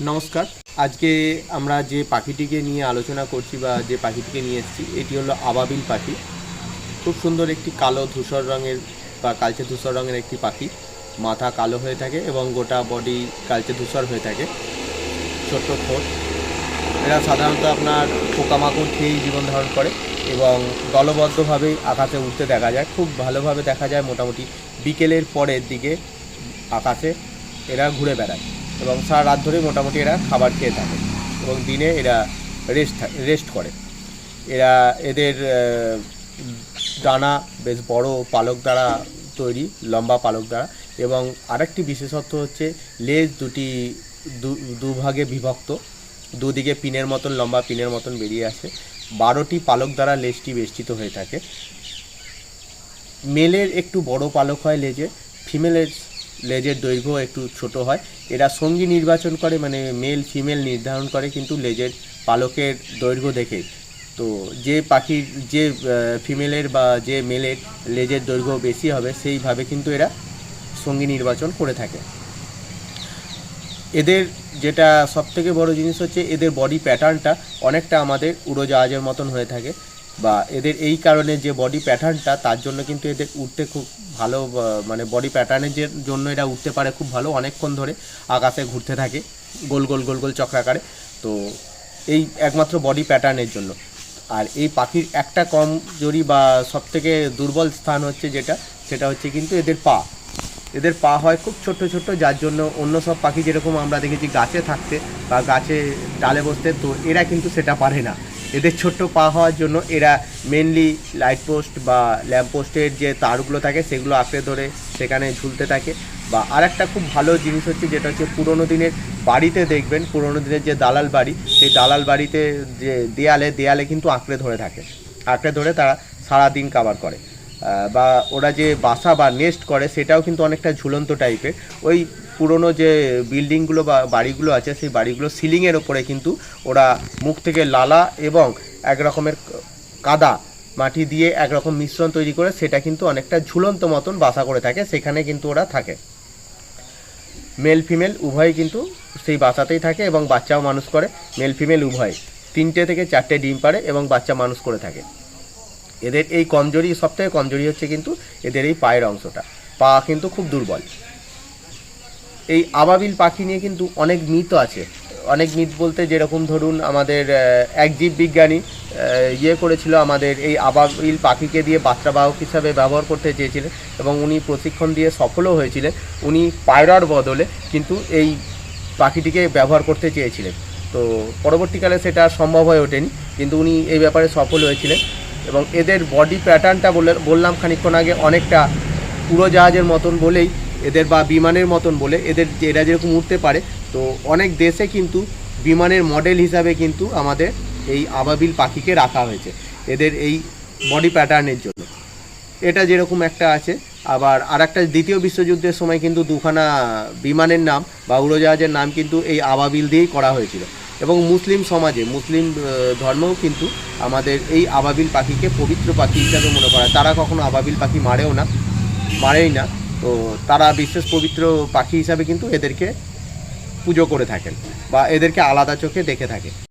নমস্কার। আজকে আমরা যে পাখিটিকে নিয়ে আলোচনা করছি বা যে পাখিটিকে নিয়ে এসেছি, এটি হলো আবাবিল পাখি। খুব সুন্দর একটি কালো ধূসর রঙের বা কালচে ধূসর রঙের একটি পাখি। মাথা কালো হয়ে থাকে এবং গোটা বডি কালচে ধূসর হয়ে থাকে। ছোট্ট ঠোঁট। এরা সাধারণত আপনার পোকামাকড় খেয়েই জীবন ধারণ করে এবং দলবদ্ধভাবেই আকাশে উঠতে দেখা যায়। খুব ভালোভাবে দেখা যায় মোটামুটি বিকেলের পরের দিকে আকাশে। এরা ঘুরে বেড়ায়। এবং সারা রাত ধরে মোটামুটি এরা খাবার খেয়ে থাকে এবং দিনে এরা রেস্ট রেস্ট করে। এরা এদের ডানা বেশ বড় পালক দ্বারা তৈরি, লম্বা পালক দ্বারা এবং আরেকটি বিশেষত্ব হচ্ছে লেজ দুটি দুভাগে বিভক্ত। দুদিকে পিনের মতন, লম্বা পিনের মতন বেরিয়ে আসে। বারোটি পালক দ্বারা লেজটি বেষ্টিত হয়ে থাকে। মেলের একটু বড় পালক হয় লেজে, ফিমেলের লেজের দৈর্ঘ্য একটু ছোট হয়। এরা সঙ্গী নির্বাচন করে মানে মেল ফিমেল নির্ধারণ করে কিন্তু লেজের পালকের দৈর্ঘ্য দেখে। তো যে পাখির, যে ফিমেলের বা যে মেলের লেজের দৈর্ঘ্য বেশি হবে, সেইভাবে কিন্তু এরা সঙ্গী নির্বাচন করে থাকে। এদের যেটা সবথেকে বড় জিনিস হচ্ছে, এদের বডি প্যাটার্নটা অনেকটা আমাদের উড়োজাহাজের মতন হয়ে থাকে। বা এদের এই কারণে যে বডি প্যাটার্নটা তার জন্য কিন্তু এদের উঠতে খুব ভালো মানে বডি প্যাটার্নের যে জন্য এরা উঠতে পারে খুব ভালো অনেকক্ষণ ধরে আকাশে ঘুরতে থাকে, গোল গোল গোল গোল চক্রাকারে। তো এই একমাত্র বডি প্যাটার্নের জন্য। আর এই পাখির একটা কম জরি বা সবথেকে দুর্বল স্থান হচ্ছে যেটা, সেটা হচ্ছে কিন্তু এদের পা। এদের পা হয় খুব ছোট ছোট যার জন্য অন্য সব পাখি যেরকম আমরা দেখেছি গাছে থাকতে বা গাছে ডালে বসতে, তো এরা কিন্তু সেটা পারে না। এদের ছোট্ট পা হওয়ার জন্য এরা মেনলি লাইট পোস্ট বা ল্যাম্প পোস্টের যে তারগুলো থাকে সেগুলো আঁকড়ে ধরে সেখানে ঝুলতে থাকে। বা আরেকটা খুব ভালো জিনিস হচ্ছে যেটা হচ্ছে পুরোনো দিনের বাড়িতে দেখবেন, পুরোনো দিনের যে দালাল বাড়ি, সেই দালাল বাড়িতে যে দেয়ালে দেয়ালে কিন্তু আঁকড়ে ধরে থাকে। আঁকড়ে ধরে তারা সারাদিন কাবার করে। বা ওরা যে বাসা বা নেস্ট করে সেটাও কিন্তু অনেকটা ঝুলন্ত টাইপের ওই পুরনো যে বিল্ডিংগুলো বা বাড়িগুলো আছে, সেই বাড়িগুলো সিলিংয়ের ওপরে কিন্তু ওরা মুখ থেকে লালা এবং এক রকমের কাদা মাটি দিয়ে একরকম মিশ্রণ তৈরি করে সেটা কিন্তু অনেকটা ঝুলন্ত মতন বাসা করে থাকে, সেখানে কিন্তু ওরা থাকে। মেল ফিমেল উভয়ই কিন্তু সেই বাসাতেই থাকে এবং বাচ্চাও মানুষ করে, মেল ফিমেল উভয়। তিনটে থেকে চারটে ডিম পারে এবং বাচ্চা মানুষ করে থাকে। এদের এই কমজোরি, সবথেকে কমজোরি হচ্ছে কিন্তু এদের এই পায়ের অংশটা। পা কিন্তু খুব দুর্বল। এই আবাবিল পাখি নিয়ে কিন্তু অনেক মিথ আছে। অনেক মিথ বলতে যেরকম ধরুন আমাদের এক জীব বিজ্ঞানী ইয়ে করেছিল আমাদের এই আবাবিল পাখিকে দিয়ে বাচ্চাবাহক হিসাবে ব্যবহার করতে চেয়েছিলেন এবং উনি প্রশিক্ষণ দিয়ে সফলও হয়েছিলেন। উনি পায়রার বদলে কিন্তু এই পাখিটিকে ব্যবহার করতে চেয়েছিলেন। তো পরবর্তীকালে সেটা সম্ভব হয়ে ওঠেনি, কিন্তু উনি এই ব্যাপারে সফল হয়েছিলেন এবং এদের বডি প্যাটার্নটা বলে বললাম খানিকক্ষণ আগে অনেকটা উড়োজাহাজের মতন বলেই এদের বা বিমানের মতন বলে এদের এরা যেরকম উঠতে পারে, তো অনেক দেশে কিন্তু বিমানের মডেল হিসাবে কিন্তু আমাদের এই আবাবিল পাখিকে রাখা হয়েছে, এদের এই বডি প্যাটার্নের জন্য। এটা যেরকম একটা আছে, আবার আর একটা দ্বিতীয় বিশ্বযুদ্ধের সময় কিন্তু দুখানা বিমানের নাম বা উড়োজাহাজের নাম কিন্তু এই আবাবিল দিয়েই করা হয়েছিল। এবং মুসলিম সমাজে, মুসলিম ধর্মেও কিন্তু আমাদের এই আবাবিল পাখিকে পবিত্র পাখি হিসাবে মনে করা। তারা কখনো আবাবিল পাখি মারেও না, মারেই না। তো তারা বিশেষ পবিত্র পাখি হিসাবে কিন্তু এদেরকে পুজো করে থাকেন বা এদেরকে আলাদা চোখে দেখে থাকে